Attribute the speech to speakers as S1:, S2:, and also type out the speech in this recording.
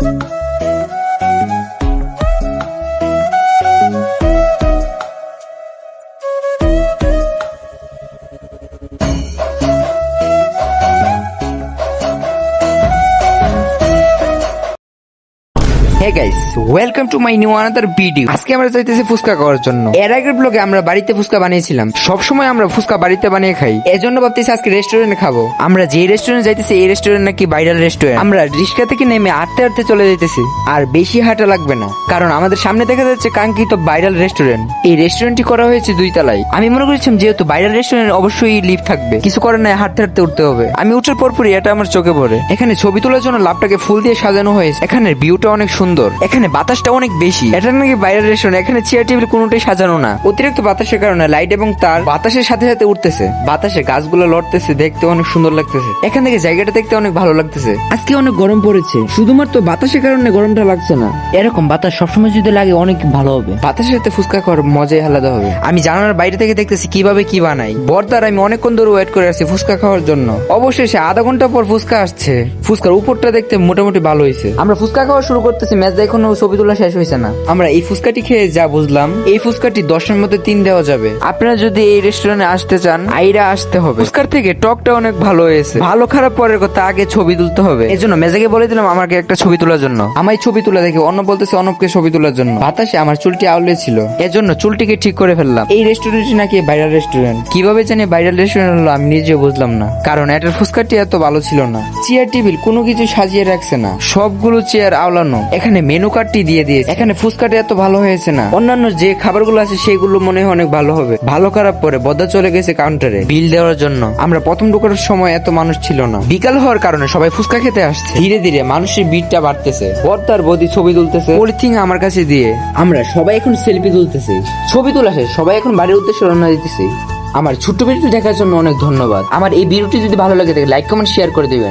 S1: Thank you. Hey guys welcome to my new another video আজকে আমরা চাইতেছি ফুচকা খাওয়ার জন্য। এর আগের ব্লগে আমরা বাড়িতে ফুচকা বানিয়েছিলাম। সব সময় আমরা ফুচকা বাড়িতে বানিয়ে খাই। এজন্য ভাবতেছি আজকে রেস্টুরেন্টে খাব। আমরা যে রেস্টুরেন্টে যাইতেছি, এই রেস্টুরেন্ট নাকি ভাইরাল রেস্টুরেন্ট আমরা রিক্সা থেকে নেমে হাঁটতে হাঁটতে চলে যাইতেছি। আর বেশি হাঁটা লাগবে না। কারণ আমাদের সামনে দেখা যাচ্ছে কাঙ্ক্ষিত ভাইরাল রেস্টুরেন্ট এই রেস্টুরেন্টটি করা হয়েছে দুই তলায়। আমি মনে করেছিলাম যেহেতু ভাইরাল রেস্টুরেন্ট অবশ্যই লিফট থাকবে। কিছু করার নাই, হাঁটতে হাঁটতে উঠতে হবে। আমি উঠার পরপরই এটা আমার চোখে পড়ে। এখানে ছবি তোলার জন্য লাভটাকে ফুল দিয়ে সাজানো হয়েছে। এখানের ভিউটা অনেক সুন্দর। এখানে বাতাসটা অনেক বেশি। এটা নাকি বাইরের রেস্টুরেন্ট এখানে চেয়ার টেবিল কোনোটাই সাজানো না। অতিরিক্ত বাতাসের কারণে লাইট এবং তার বাতাসের সাথে সাথে উঠতেছে। বাতাসে গাছগুলো লড়তেছে দেখতে অনেক সুন্দর লাগতেছে। এখান থেকে জায়গাটা দেখতে অনেক ভালো লাগতেছে। আজকে অনেক গরম পড়েছে। শুধুমাত্র বাতাসের কারণে গরমটা লাগছে না। এরকম বাতাস সবসময় যদি লাগে অনেক ভালো হবে। বাতাসের সাথে ফুচকা খাওয়ার মজাই আলাদা হবে। আমি জানালার বাইরে থেকে দেখতেছি কীভাবে কি বানাই। বর্দার আমি অনেকক্ষণ ধরে ওয়েট করে আছি ফুচকা খাওয়ার জন্য। অবশেষে আধা ঘণ্টা পর ফুচকা আসছে। ফুচকার উপরটা দেখতে মোটামুটি ভালো হয়েছে। আমরা ফুচকা খাওয়া শুরু করতেছি এখনও ছবি তোলা শেষ হয়েছে না। আমরা এই ফুচকাটি খেয়ে যা বুঝলাম এই ফুচকাটি দশের মধ্যে তিন দেওয়া যাবে। আপনারা যদি এই রেস্টুরেন্টে আসতে চান আইরা আসতে হবে। ফুচকার থেকে টকটা অনেক ভালো হয়েছে। ভালো খারাপ পরের কথা আগে ছবি তুলতে হবে। এই জন্য মেজাকে বলে দিলাম আমাকে একটা ছবি তোলার জন্য। আমায় ছবি তুলে দেখে অন্য বলতেছে অনবকে ছবি তোলার জন্য। বাতাসে আমার চুলটি আউলে ছিল। এজন্য চুলটিকে ঠিক করে ফেললাম। এই রেস্টুরেন্টটি নাকি ভাইরাল রেস্টুরেন্ট কীভাবে জানি ভাইরাল রেস্টুরেন্ট হলো আমি নিজে বুঝলাম না। কারণ এটার ফুচকাটি এত ভালো ছিল না। চেয়ার টেবিল কোনো কিছু সাজিয়ে রাখছে না। সবগুলো চেয়ার আওলানো এখানে মেনু কার্ডটি দিয়ে দিয়েছে। এখানে ফুচকাটি এত ভালো হয়েছে না। অন্যান্য যে খাবারগুলো আছে সেগুলো মনে হয় অনেক ভালো হবে। ভালো খারাপ পরে বদা চলে গেছে কাউন্টারে বিল দেওয়ার জন্য। আমরা প্রথম ঢোকার সময় এত মানুষ ছিল না। বিকাল হওয়ার কারণে সবাই ফুচকা খেতে আসছে। ধীরে ধীরে মানুষের ভিড়টা বাড়তেছে। বর্তার বদি ছবি তুলতেছে। পলিথিন আমার কাছে দিয়ে আমরা সবাই এখন সেলফি তুলতেছি। ছবি তোলা শেষ। সবাই এখন বাড়ির উদ্দেশ্যে রওনা দিতেছি। আমার ছোট্ট ভিডিওটি দেখার জন্য অনেক ধন্যবাদ। আমার এই ভিডিওটি যদি ভালো লাগে লাইক কমেন্ট শেয়ার করে দিবেন।